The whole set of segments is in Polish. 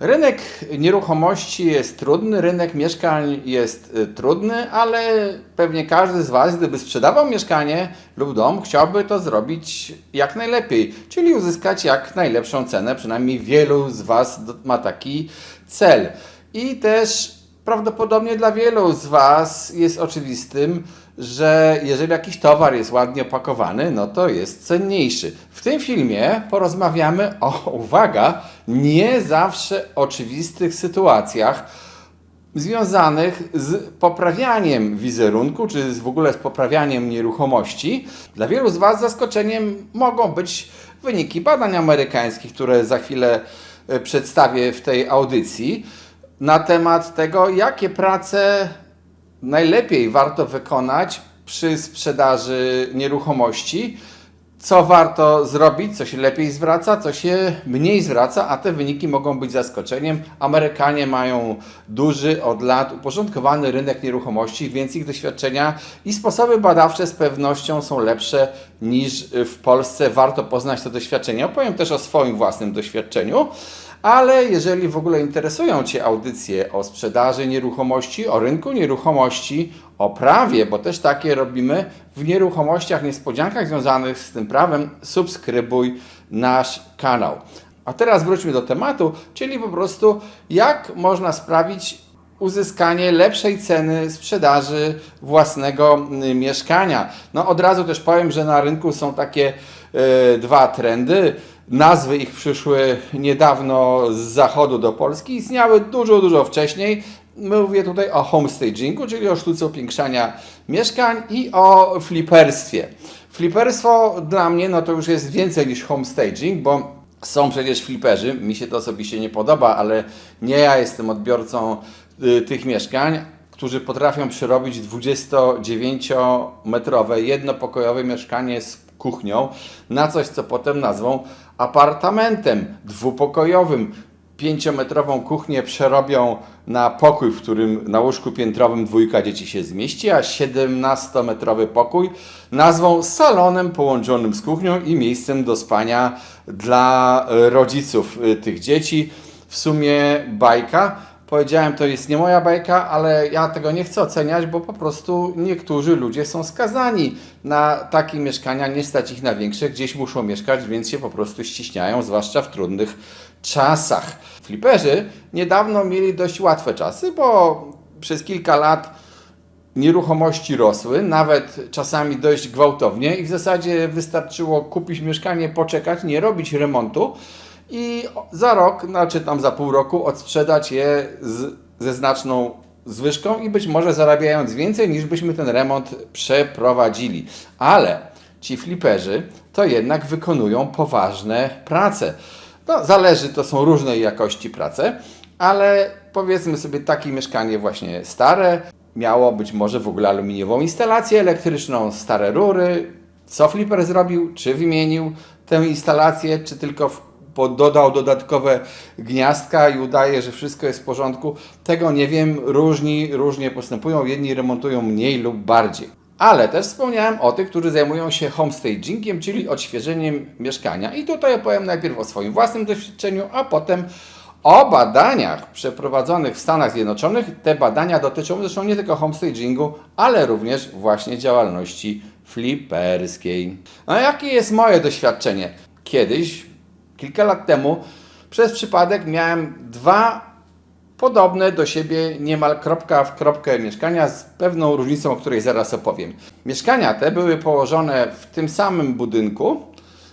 Rynek nieruchomości jest trudny, rynek mieszkań jest y, trudny, ale pewnie każdy z Was, gdyby sprzedawał mieszkanie lub dom, chciałby to zrobić jak najlepiej, czyli uzyskać jak najlepszą cenę. Przynajmniej wielu z Was ma taki cel. I też prawdopodobnie dla wielu z Was jest oczywistym, że jeżeli jakiś towar jest ładnie opakowany, no to jest cenniejszy. W tym filmie porozmawiamy o, uwaga, nie zawsze oczywistych sytuacjach związanych z poprawianiem wizerunku, czy w ogóle z poprawianiem nieruchomości. Dla wielu z Was zaskoczeniem mogą być wyniki badań amerykańskich, które za chwilę e, przedstawię w tej audycji na temat tego, jakie prace najlepiej warto wykonać przy sprzedaży nieruchomości, co warto zrobić, co się lepiej zwraca, co się mniej zwraca, a te wyniki mogą być zaskoczeniem. Amerykanie mają duży, od lat uporządkowany rynek nieruchomości, więc ich doświadczenia i sposoby badawcze z pewnością są lepsze niż w Polsce. Warto poznać to doświadczenie. Opowiem też o swoim własnym doświadczeniu. Ale jeżeli w ogóle interesują Cię audycje o sprzedaży nieruchomości, o rynku nieruchomości, o prawie, bo też takie robimy w nieruchomościach, niespodziankach związanych z tym prawem, subskrybuj nasz kanał. A teraz wróćmy do tematu, czyli po prostu jak można sprawić uzyskanie lepszej ceny sprzedaży własnego y, mieszkania. No od razu też powiem, że na rynku są takie e, dwa trendy. Nazwy ich przyszły niedawno z zachodu do Polski, istniały dużo, dużo wcześniej. Mówię tutaj o homestagingu, czyli o sztuce upiększania mieszkań i o fliperstwie. Fliperstwo dla mnie no to już jest więcej niż homestaging, bo są przecież fliperzy, mi się to osobiście nie podoba, ale nie ja jestem odbiorcą y, tych mieszkań, którzy potrafią przerobić 29-metrowe jednopokojowe mieszkanie z kuchnią na coś, co potem nazwą apartamentem dwupokojowym. Pięciometrową kuchnię przerobią na pokój, w którym na łóżku piętrowym dwójka dzieci się zmieści, a 17-metrowy pokój nazwą salonem połączonym z kuchnią i miejscem do spania dla rodziców e, tych dzieci. W sumie bajka. Powiedziałem, to jest nie moja bajka, ale ja tego nie chcę oceniać, bo po prostu niektórzy ludzie są skazani na takie mieszkania, nie stać ich na większe, gdzieś muszą mieszkać, więc się po prostu ściśniają, zwłaszcza w trudnych czasach. Fliperzy niedawno mieli dość łatwe czasy, bo przez kilka lat nieruchomości rosły, nawet czasami dość gwałtownie i w zasadzie wystarczyło kupić mieszkanie, poczekać, nie robić remontu i za rok, znaczy tam za pół roku odsprzedać je z, ze znaczną zwyżką i być może zarabiając więcej niż byśmy ten remont przeprowadzili. Ale ci fliperzy to jednak wykonują poważne prace. No, zależy, to są różnej jakości prace, ale powiedzmy sobie takie mieszkanie właśnie stare, miało być może w ogóle aluminiową instalację elektryczną, stare rury. Co Flipper zrobił? Czy wymienił tę instalację, czy tylko dodał dodatkowe gniazdka i udaje, że wszystko jest w porządku? Tego nie wiem, różni różnie postępują, jedni remontują mniej lub bardziej. Ale też wspomniałem o tych, którzy zajmują się homestagingiem, czyli odświeżeniem mieszkania. I tutaj opowiem najpierw o swoim własnym doświadczeniu, a potem o badaniach przeprowadzonych w Stanach Zjednoczonych. Te badania dotyczą zresztą nie tylko homestagingu, ale również właśnie działalności fliperskiej. No jakie jest moje doświadczenie? Kiedyś, kilka lat temu, przez przypadek miałem dwa podobne do siebie niemal kropka w kropkę mieszkania z pewną różnicą, o której zaraz opowiem. Mieszkania te były położone w tym samym budynku,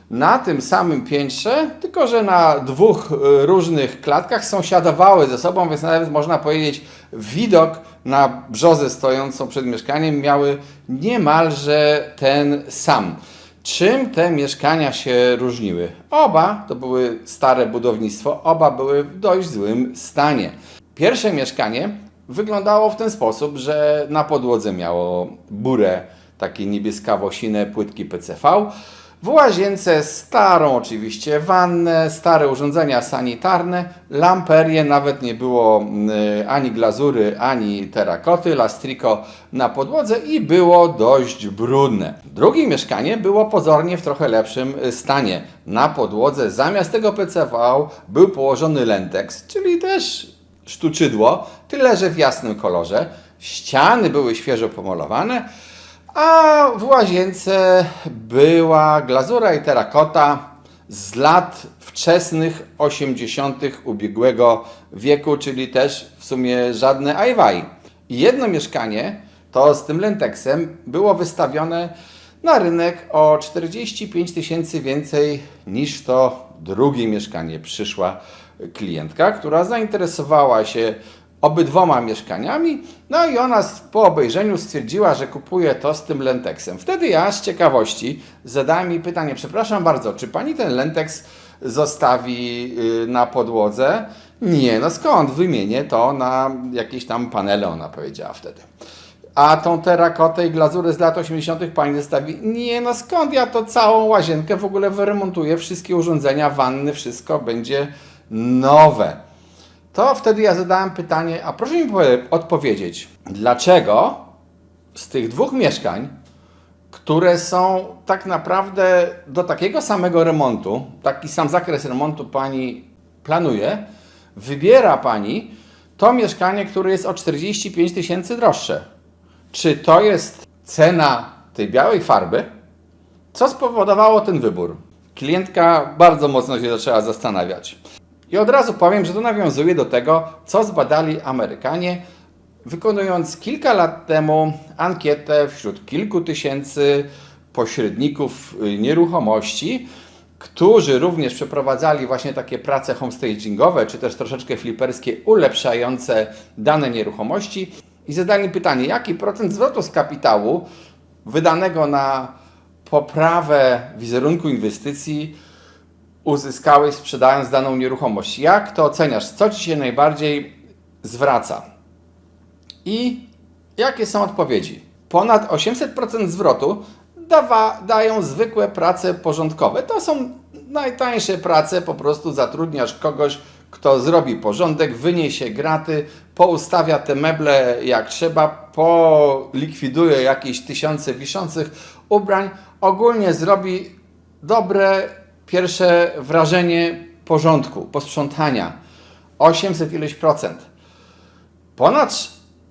na tym samym piętrze, tylko że na dwóch y, różnych klatkach sąsiadowały ze sobą, więc nawet można powiedzieć widok na brzozę stojącą przed mieszkaniem miały niemalże ten sam. Czym te mieszkania się różniły? Oba to były stare budownictwo, oba były w dość złym stanie. Pierwsze mieszkanie wyglądało w ten sposób, że na podłodze miało burę, takie niebieskawo-sine płytki PCV. W łazience starą oczywiście wannę, stare urządzenia sanitarne, lamperię, nawet nie było mm, ani glazury, ani terakoty, lastriko na podłodze i było dość brudne. Drugie mieszkanie było pozornie w trochę lepszym y, stanie. Na podłodze zamiast tego PCV był położony lentex, czyli też sztuczydło, tyle że w jasnym kolorze. Ściany były świeżo pomalowane, a w łazience była glazura i terakota z lat wczesnych 80. ubiegłego wieku, czyli też w sumie żadne ajwaj. Jedno mieszkanie, to z tym lenteksem, było wystawione na rynek o 45 tysięcy więcej niż to drugie mieszkanie. Przyszła klientka, która zainteresowała się obydwoma mieszkaniami, no i ona po obejrzeniu stwierdziła, że kupuje to z tym lenteksem. Wtedy ja z ciekawości zadałem jej pytanie, przepraszam bardzo, czy pani ten lenteks zostawi y, na podłodze? Nie, no skąd? Wymienię to na jakieś tam panele, ona powiedziała wtedy. A tą terakotę i glazurę z lat 80. pani zostawi? Nie, no skąd ja to całą łazienkę w ogóle wyremontuję, wszystkie urządzenia, wanny, wszystko będzie nowe. To wtedy ja zadałem pytanie, a proszę mi powie- odpowiedzieć, dlaczego z tych dwóch mieszkań, które są tak naprawdę do takiego samego remontu, taki sam zakres remontu pani planuje, wybiera pani to mieszkanie, które jest o 45 tysięcy droższe. Czy to jest cena tej białej farby? Co spowodowało ten wybór? Klientka bardzo mocno się zaczęła zastanawiać. I od razu powiem, że to nawiązuje do tego, co zbadali Amerykanie, wykonując kilka lat temu ankietę wśród kilku tysięcy pośredników y, nieruchomości, którzy również przeprowadzali właśnie takie prace homestagingowe, czy też troszeczkę fliperskie, ulepszające dane nieruchomości i zadali pytanie, jaki procent zwrotu z kapitału wydanego na poprawę wizerunku inwestycji uzyskałeś sprzedając daną nieruchomość. Jak to oceniasz? Co Ci się najbardziej zwraca? I jakie są odpowiedzi? Ponad 800% zwrotu dawa, dają zwykłe prace porządkowe. To są najtańsze prace, po prostu zatrudniasz kogoś, kto zrobi porządek, wyniesie graty, poustawia te meble jak trzeba, polikwiduje jakieś tysiące wiszących ubrań, ogólnie zrobi dobre pierwsze wrażenie porządku, posprzątania. 800 ileś procent. Ponad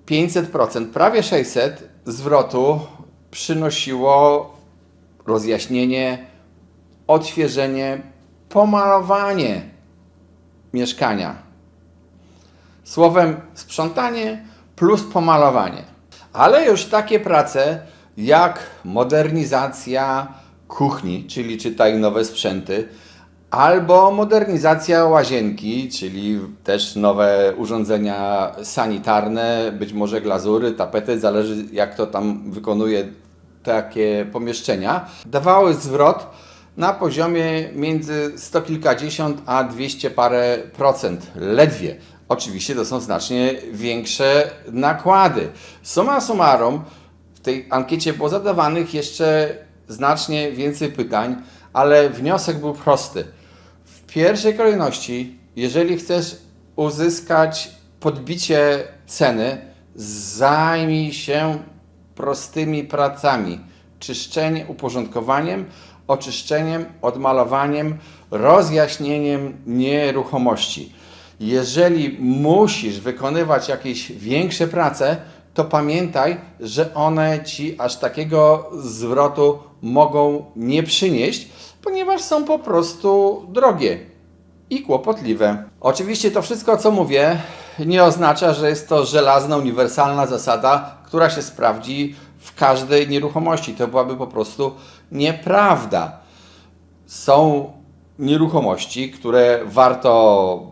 500%, prawie 600 zwrotu przynosiło rozjaśnienie, odświeżenie, pomalowanie mieszkania. Słowem sprzątanie plus pomalowanie. Ale już takie prace jak modernizacja kuchni, czyli czytaj nowe sprzęty, albo modernizacja łazienki, czyli też nowe urządzenia sanitarne, być może glazury, tapety, zależy jak to tam wykonuje takie pomieszczenia, dawały zwrot na poziomie między 100 kilkadziesiąt a 200 parę procent, ledwie. Oczywiście to są znacznie większe nakłady. Summa summarum, w tej ankiecie było zadawanych jeszcze znacznie więcej pytań, ale wniosek był prosty. W pierwszej kolejności, jeżeli chcesz uzyskać podbicie ceny, zajmij się prostymi pracami. Czyszczeniem, uporządkowaniem, oczyszczeniem, odmalowaniem, rozjaśnieniem nieruchomości. Jeżeli musisz wykonywać jakieś większe prace, to pamiętaj, że one ci aż takiego zwrotu mogą nie przynieść, ponieważ są po prostu drogie i kłopotliwe. Oczywiście to wszystko, co mówię, nie oznacza, że jest to żelazna, uniwersalna zasada, która się sprawdzi w każdej nieruchomości. To byłaby po prostu nieprawda. Są nieruchomości, które warto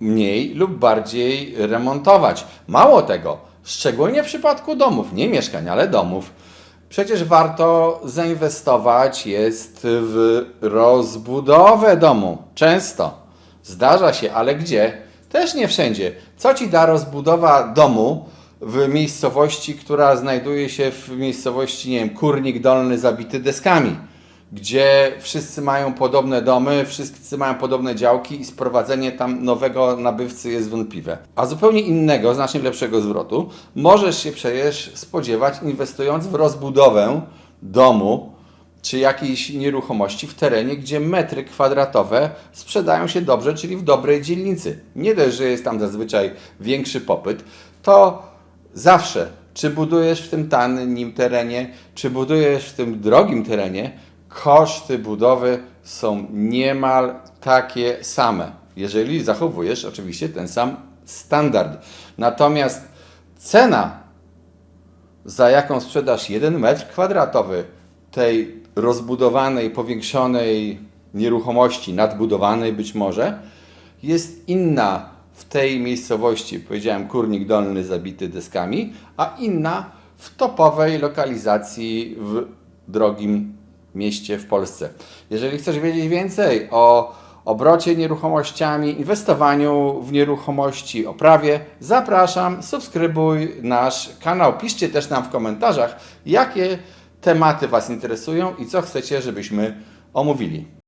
mniej lub bardziej remontować. Mało tego, szczególnie w przypadku domów, nie mieszkań, ale domów. Przecież warto zainwestować jest w rozbudowę domu. Często. Zdarza się, ale gdzie? Też nie wszędzie. Co ci da rozbudowa domu w miejscowości, która znajduje się w miejscowości, nie wiem, kurnik dolny zabity deskami? Gdzie wszyscy mają podobne domy, wszyscy mają podobne działki i sprowadzenie tam nowego nabywcy jest wątpliwe. A zupełnie innego, znacznie lepszego zwrotu możesz się przecież spodziewać inwestując w rozbudowę domu czy jakiejś nieruchomości w terenie, gdzie metry kwadratowe sprzedają się dobrze, czyli w dobrej dzielnicy. Nie dość, że jest tam zazwyczaj większy popyt, to zawsze, czy budujesz w tym tanim terenie, czy budujesz w tym drogim terenie, koszty budowy są niemal takie same, jeżeli zachowujesz oczywiście ten sam standard. Natomiast cena za jaką sprzedasz 1 metr kwadratowy tej rozbudowanej, powiększonej nieruchomości, nadbudowanej być może, jest inna w tej miejscowości, powiedziałem Kurnik Dolny zabity deskami, a inna w topowej lokalizacji w drogim mieście w Polsce. Jeżeli chcesz wiedzieć więcej o obrocie nieruchomościami, inwestowaniu w nieruchomości, o prawie, zapraszam, subskrybuj nasz kanał. Piszcie też nam w komentarzach, jakie tematy Was interesują i co chcecie, żebyśmy omówili.